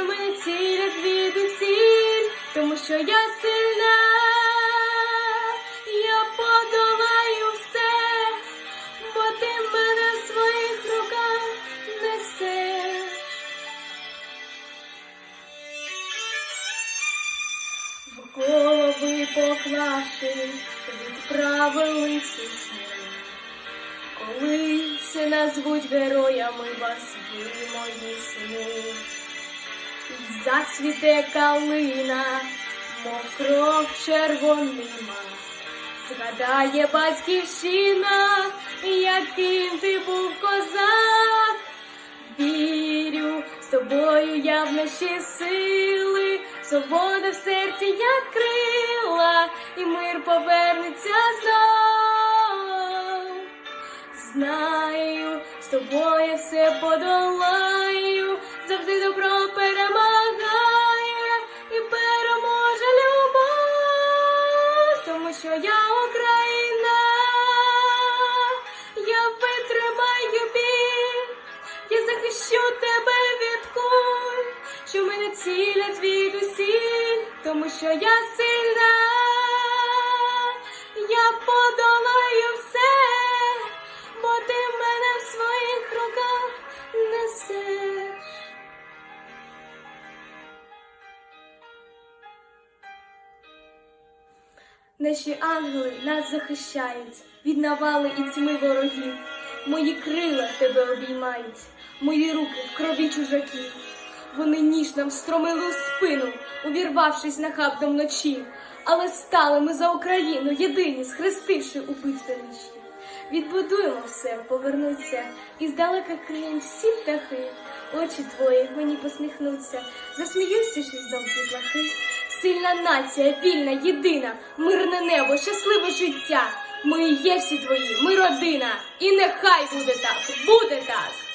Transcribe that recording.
що мене цілять від усіль, тому що я сильна, я подолаю все, бо ти мене в своїх руках несеш. В голови поклавши, відправились у сни. Колись назвуть героями вас ви, мої сини. Зацвіте калина, мов кров червонима. Згадає батьківщина, яким ти був козак. Вірю, з тобою я в наші сили, свобода в серці, як крила, і мир повернеться знов. Знаю, з тобою все подолаю, завжди добро перемагає цілять від усіль, тому що я сильна, я подолаю все, бо ти мене в своїх руках несеш. Наші ангели нас захищають від навали і тьми ворогів. Мої крила тебе обіймають, мої руки в крові чужаків. Вони ніж нам стромили у спину, увірвавшись нахабно вночі. Але стали ми за Україну, єдині, схрестивши у битві нічні. Відбудуємо все, повернуться, і здалека криєм всі птахи. Очі твої мені посміхнуться, засміються ще знов дітлахи. Сильна нація, вільна, єдина, мирне небо, щасливе життя. Ми є всі твої, ми родина, і нехай буде так, буде так.